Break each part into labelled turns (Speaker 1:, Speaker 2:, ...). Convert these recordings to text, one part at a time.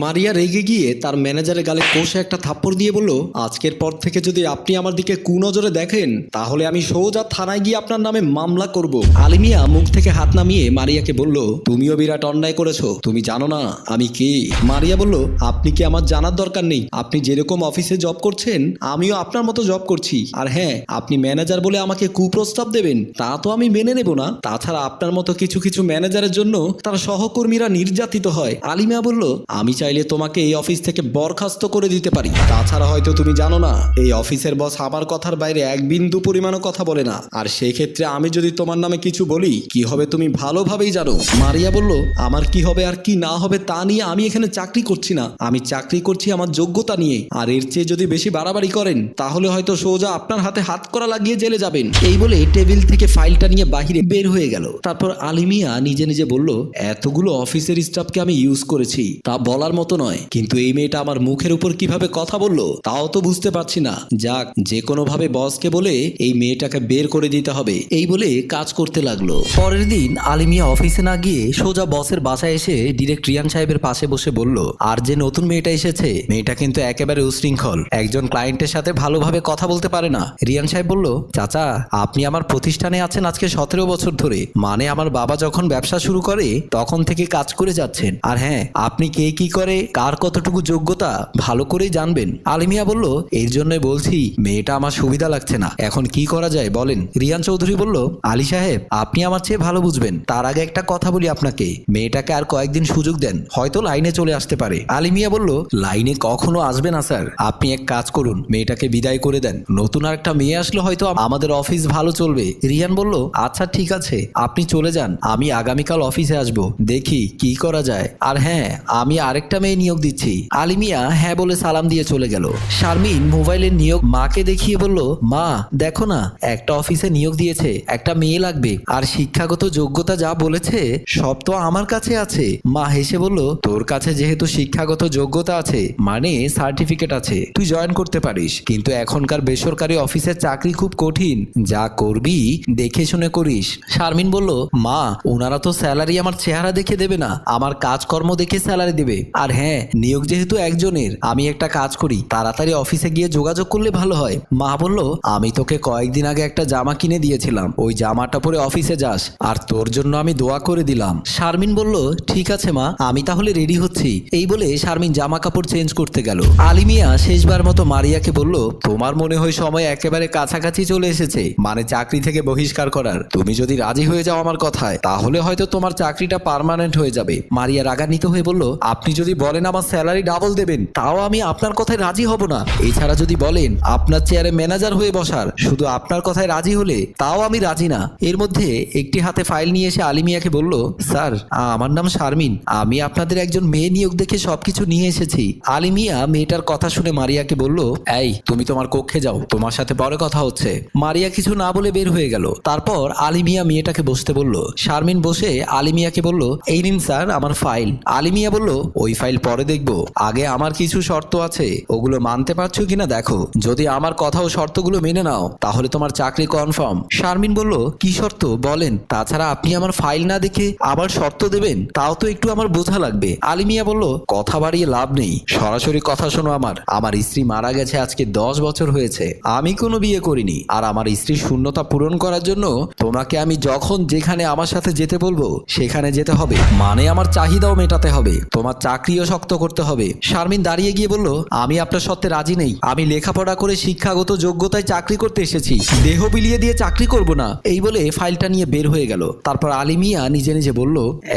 Speaker 1: মারিয়া রেগে গিয়ে তার ম্যানেজারের গালে কষে একটা থাপ্পড় দিয়ে বলল, আজকের পর থেকে যদি আপনি আমার দিকে কুনজরে দেখেন, তাহলে আমি সোজা থানায় গিয়ে আপনার নামে মামলা করব। আলিমিয়া মুখ থেকে হাত নামিয়ে মারিয়াকে বলল, তুমিও বিরাট অন্যায় করেছ, তুমি জানো না, আমি কে? মারিয়া বলল, আপনি কি আমার জানার দরকার নেই, আপনি যেরকম অফিসে জব করছেন, আমিও আপনার মতো জব করছি। আর হ্যাঁ আপনি ম্যানেজার বলে আমাকে কুপ্রস্তাব দেবেন, তা তো আমি মেনে নেব না। তাছাড়া আপনার মতো কিছু কিছু ম্যানেজারের জন্য তার সহকর্মীরা নির্যাতিত হয়। আলিমিয়া বলল, আমি চাইলে তোমাকে এই অফিস থেকে বরখাস্ত করে দিতে পারি। তাছাড়া হয়তো তুমি জানো না, এই অফিসের বস আমার কথার বাইরে এক বিন্দু পরিমাণও কথা বলে না। আর সেই ক্ষেত্রে আমি যদি তোমার নামে কিছু বলি, কি হবে তুমি ভালোভাবেই জানো। মারিয়া বলল, আমার কি হবে আর কি না হবে তা নিয়ে আমি এখানে চাকরি করছি না। আমি চাকরি করছি আমার যোগ্যতা নিয়ে। আর এর চেয়ে যদি বেশি বাড়াবাড়ি করেন, তাহলে হয়তো সোজা আপনার হাতে হাত করা লাগিয়ে জেলে যাবেন। এই বলে টেবিল থেকে ফাইলটা নিয়ে বাহিরে বের হয়ে গেল। তারপর আলিমিয়া নিজে নিজে বলল, এতগুলো অফিসের স্টাফকে আমি ইউজ করেছি। তা বলার মতো নয়। কিন্তু এই মেয়েটা আমার মুখের উপর কীভাবে কথা বলল, তাও তো বুঝতে পারছি না। যাক, যে কোনো ভাবে বসকে বলে এই মেয়েটাকে বের করে দিতে হবে, এই বলে কাজ করতে লাগল। পরের দিন আলিমিয়া অফিসে না গিয়ে সোজা বসের বাসায় এসে ডিরেক্ট রিয়ান সাহেবের পাশে বসে বলল, আর যে নতুন মেয়েটা এসেছে, মেয়েটা কিন্তু একেবারে উশৃঙ্খল। একজন ক্লায়েন্টের সাথে ভালোভাবে কথা বলতে পারে না। রিয়ান সাহেব বলল, চাচা, আপনি আমার প্রতিষ্ঠানে আছেন আজকে সতেরো বছর ধরে। মানে আমার বাবা যখন ব্যবসা শুরু করে, তখন থেকে কাজ করে যাচ্ছেন। আর হ্যাঁ আপনি কে কি করে কার কতটুকু যোগ্যতা ভালো করেই জানবেন। আলিমিয়া বলল, এর জন্য বলছি, মেয়েটা আমার সুবিধা লাগছে না। এখন কি করা যায় বলেন? রিয়ান চৌধুরী বলল, আলী সাহেব, আপনি আমার চেয়ে ভালো বুঝবেন। তার আগে একটা কথা বলি আপনাকে। মেয়েটাকে আর কয়েকদিন সুযোগ দেন, হয়তো লাইনে চলে আসতে পারে। আলিমিয়া বলল, লাইনে কখনো আসবে না, স্যার। আপনি এক কাজ করুন, মেয়েটাকে বিদায় করে দেন। নতুন আর একটা মেয়ে আসলে হয়তো আমাদের অফিস ভালো চলবে। রিয়ান বলল আচ্ছা ঠিক আছে, আপনি চলে যান। আমি আগামীকাল অফিসে আসব। দেখি কি করা যায়। আর হ্যাঁ আমি আরেকটা মেয়ে নিয়োগ দিচ্ছি। আলিমিয়া হ্যাঁ বলে সালাম দিয়ে চলে গেল। শারমিন মোবাইলের নিয়োগ মাকে দেখিয়ে বলল, মা, দেখো না, একটা অফিসে নিয়োগ দিয়েছে, একটা মেয়ে লাগবে, আর শিক্ষাগত যোগ্যতা যা বলেছে, সব তো আমার কাছে আছে। মা হেসে বলল, তোর কাছে যেহেতু শিক্ষাগত যোগ্যতা আছে মানে সার্টিফিকেট আছে, তুই জয়েন করতে পারিস। কিন্তু এখনকার বেসরকারি অফিসের চাকরি খুব কঠিন, যা করবি, দেখে শুনে করিস। শারমিন বলল, মা ওনারা তো স্যালারি আমার চেহারা দেখে দেবে না, আমার কাজকর্ম দেখে স্যালারি দেবে। আর হ্যাঁ নিয়োগ যেহেতু একজনের, আমি একটা কাজ করি, তাড়াতাড়ি অফিসে গিয়ে যোগাযোগ করলে ভালো হয়। মা বলল, আমি তোকে কয়েকদিন আগে একটা জামা কিনে দিয়েছিলাম, ওই জামাটা পরে অফিসে যাস, আর তোর জন্য আমি দোয়া করে দিলাম। শারমিন বলল, ঠিক আছে মা, আমি তাহলে রেডি হচ্ছি। এই বলে শারমিন জামা কাপড় চেঞ্জ করতে গেল। আলিমিয়া শেষবার মতো মারিয়াকে বলল, তোমার মনে হয় সময় একেবারে কাছাকাছি চলে এসেছে মানে চাকরি থেকে বহিষ্কার করার। তুমি যদি রাজি হয়ে যাও আমার কথায়, তাহলে হয়তো তোমার চাকরিটা পার্মানেন্ট হয়ে যাবে। মারিয়া রাগান্বিত হয়ে বলল, আপনি যদি বলেন আমার স্যালারি ডাবল দেবেন, তাও আমি আপনার কথায় রাজি হব না। এছাড়া যদি বলেন, আপনার চেয়ারে ম্যানেজার হয়ে বসার, শুধু আপনার কথায় রাজি হলে তাও আমি রাজি না। এর মধ্যে একটি হাতে ফাইল নিয়ে এসে আলিমিয়াকে বলল, স্যার, আমার নাম শারমিন, আমি আপনাদের একজন মেয়ে নিয়োগ দেখে সবকিছু নিয়ে এসেছি। আলিমিয়া মেয়েটার কথা শুনে মারিয়াকে বলল, এই, তুমি তোমার কক্ষে যাও, তোমার সাথে পরে কথা হচ্ছে। মারিয়া কিছু না বলে বের হয়ে গেল। তারপর আলিমিয়া মেয়েটাকে বসতে বলল। শারমিন বসে আলিমিয়াকে বলল, এই নিন স্যার, আমার ফাইল। আলিমিয়া বলল, ওই ফাইল পরে দেখব। আগে আমার কিছু শর্ত আছে। ওগুলো মানতে পারছ কিনা দেখো। যদি আমার কথা ও শর্তগুলো মেনে নাও, তাহলে তোমার চাকরি কনফার্ম শারমিন বলল, কি শর্ত? বলেন। তাছাড়া আপনি আমার ফাইল না দেখে আবার শর্ত দেবেন? তাও তো একটু আমার বোঝা লাগবে। আলিমিয়া বলল, কথা বাড়িয়ে লাভ নেই। সরাসরি কথা শোনো আমার। আমার স্ত্রী মারা গেছে আজকে দশ বছর হয়েছে। আমি কোনো বিয়ে করিনি। আর আমার স্ত্রীর শূন্যতা পূরণ করার জন্য তোমাকে আমি যখন যেখানে আমার সাথে যেতে বলব, সেখানে যেতে হবে। মানে আমার চাহিদাও মেটাতে হবে। তোমার চাকরিও শক্ত করতে হবে। শারমিন দাঁড়িয়ে গিয়ে বলল, আমি আপনার সত্ত্বে রাজি নেই। আমি লেখাপড়া করে শিক্ষাগত যোগ্যতায় চাকরি করতে এসেছি। দেহ বিলিয়ে দিয়ে চাকরি করব না। এই বলে ফাইলটা নিয়ে বের হয়ে গেল। তারপর আলিমিয়া নিজে নিজে বলল,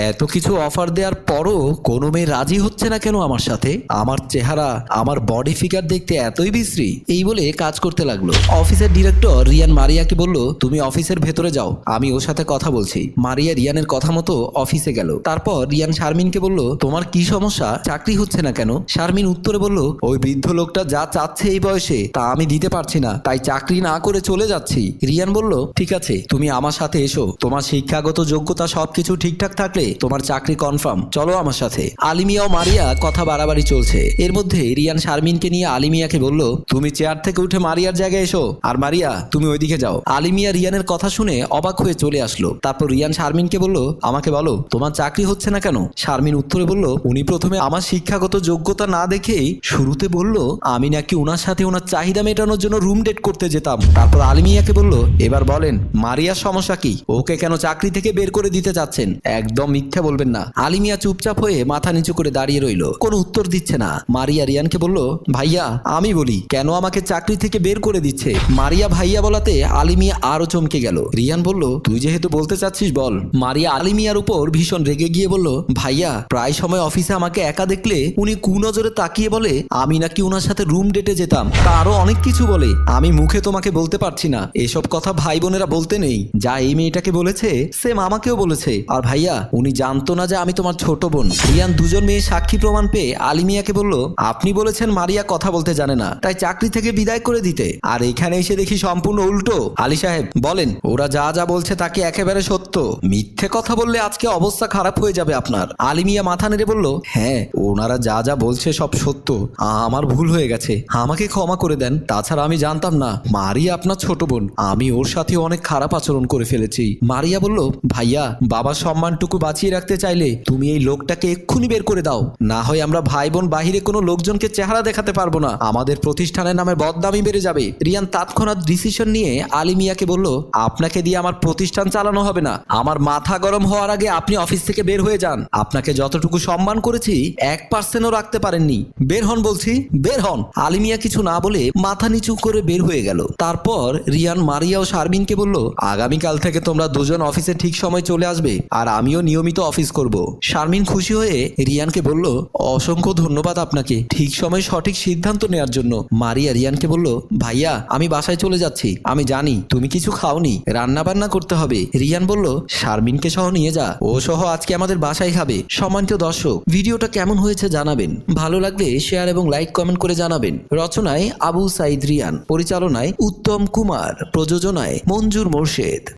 Speaker 1: এত কিছু অফার দেওয়ার পরও কোনো মেয়ে রাজি হচ্ছে না কেন আমার সাথে? আমার চেহারা, আমার বডি ফিগার দেখতে এতই বিশ্রী। এই বলে কাজ করতে লাগল। অফিসের ডিরেক্টর রিয়ান মারিয়াকে বলল, তুমি অফিসের ভেতরে যাও। আমি ওর সাথে কথা বলছি। মারিয়া রিয়ানের কথা মতো অফিসে গেল। তারপর রিয়ান শারমিনকে বলল, তোমার কি সমস্যা? চাকরি হচ্ছে না কেন? শারমিন উত্তরে বলল, ওই বৃদ্ধ লোকটা যা চাচ্ছে এই বয়সে তা আমি দিতে পারছি না, তাই চাকরি না করে চলে যাচ্ছি। রিয়ান বলল, ঠিক আছে, তুমি আমার সাথে এসো। তোমার শিক্ষাগত যোগ্যতা সবকিছু ঠিকঠাক থাকলে তোমার চাকরি কনফার্ম। চলো আমার সাথে। আলিমিয়া ও মারিয়া কথা বাড়াবাড়ি চলছে। এর মধ্যে রিয়ান শারমিনকে নিয়ে আলিমিয়াকে বলল, তুমি চেয়ার থেকে উঠে মারিয়ার জায়গায় এসো। আর মারিয়া, তুমি ওইদিকে যাও। আলিমিয়া রিয়ানের কথা শুনে অবাক হয়ে চলে আসলো। তারপর রিয়ান শারমিনকে বলল, আমাকে বলো, তোমার চাকরি হচ্ছে না কেন? শারমিন উত্তরে বলল, উনি প্রথম প্রথমে আমার শিক্ষাগত যোগ্যতা না দেখেই শুরুতে বলল, আমি নাকি ওনার সাথে ওনার চাহিদা মেটানোর জন্য রুম ডেট করতে যেতাম। তারপর আলিমিয়াকে বলল, এবার বলেন মারিয়ার সমস্যা কি? ওকে কেন চাকরি থেকে বের করে দিতে চাচ্ছেন একদম মিথ্যে বলবেন না। আলিমিয়া চুপচাপ হয়ে মাথা নিচু করে দাঁড়িয়ে রইল। কোনো উত্তর দিচ্ছে না। মারিয়া রিয়ানকে বলল, ভাইয়া, আমি বলি, কেন আমাকে চাকরি থেকে বের করে দিচ্ছে? মারিয়া ভাইয়া বলাতে আলিমিয়া আরও চমকে গেল। রিয়ান বলল, তুই যেহেতু বলতে চাচ্ছিস, বল। মারিয়া আলিমিয়ার উপর ভীষণ রেগে গিয়ে বলল, ভাইয়া, প্রায় সময় অফিসে আমাকে একা দেখলে উনি কুনজরে তাকিয়ে বলে, আমি নাকি ওনার সাথে রুম ডেটে যেতাম। তা আরও অনেক কিছু বলে। আমি মুখে তোমাকে বলতে পারছি না। এসব কথা ভাই বোনেরা বলতে নেই। যা এই মেয়েটাকে বলেছে সেম আমাকেও বলেছে। আর ভাইয়া, উনি জানতো না যে আমি তোমার ছোট বোন। রিয়ান দুজন মেয়ে সাক্ষী প্রমাণ পেয়ে আলিমিয়াকে বলল, আপনি বলেছেন মারিয়া কথা বলতে জানে না। তাই চাকরি থেকে বিদায় করে দিতে। আর এখানে এসে দেখি সম্পূর্ণ উল্টো। আলী সাহেব বলেন, ওরা যা যা বলছে তাকে একেবারে সত্য। মিথ্যে কথা বললে আজকে অবস্থা খারাপ হয়ে যাবে আপনার। আলিমিয়া মাথা নেড়ে বলল হ্যাঁ ওনারা যা যা বলছে সব সত্য। আমার ভুল হয়ে গেছে। আমাকে ক্ষমা করে দেন। তাছাড়া আমি জানতাম না। মারিয়া আপনার ছোট বোন। আমি ওর সাথে অনেক খারাপ আচরণ করে ফেলেছি। মারিয়া বলল, ভাইয়া, বাবার সম্মানটুকু বাঁচিয়ে রাখতে চাইলে তুমি এই লোকটাকে এক্ষুনি বের করে দাও। না হয় আমরা ভাই বোন বাহিরে কোনো লোকজনকে চেহারা দেখাতে পারব না। আমাদের প্রতিষ্ঠানের নামে বদনামি বেড়ে যাবে। রিয়ান তৎক্ষণাৎ ডিসিশন নিয়ে আলিমিয়াকে বলল, আপনাকে দিয়ে আমার প্রতিষ্ঠান চালানো হবে না। আমার মাথা গরম হওয়ার আগে আপনি অফিস থেকে বের হয়ে যান। আপনাকে যতটুকু সম্মান করেছি এক পার্সেন্টও রাখতে পারেননি। বের হন বলছি, বের হন। আলিমিয়া কিছু না বলে মাথা নিচু করে বের হয়ে গেল। তারপর রিয়ান, মারিয়া ও শারমিনকে বলল, আগামীকাল থেকে তোমরা দুজন অফিসে ঠিক সময় চলে আসবে আর আমিও নিয়মিত অফিস করব। শারমিন খুশি হয়ে রিয়ানকে বলল, অসংখ্য ধন্যবাদ আপনাকে। ঠিক সময় সঠিক সিদ্ধান্ত নেওয়ার জন্য। মারিয়া রিয়ানকে বলল, ভাইয়া, আমি বাসায় চলে যাচ্ছি। আমি জানি, তুমি কিছু খাওনি। রান্না বান্না করতে হবে। রিয়ান বলল, শারমিনকে সহ নিয়ে যা। ও সহ আজকে আমাদের বাসায় খাবে। সম্মানিত দর্শক ভিডিওটা কেমন হয়েছে জানাবেন। ভালো লাগলে শেয়ার এবং লাইক কমেন্ট করে জানাবেন। রচনায় আবু সাইদ রিয়ান, পরিচালনায় উত্তম কুমার, প্রযোজনায় মঞ্জুর মোর্শেদ।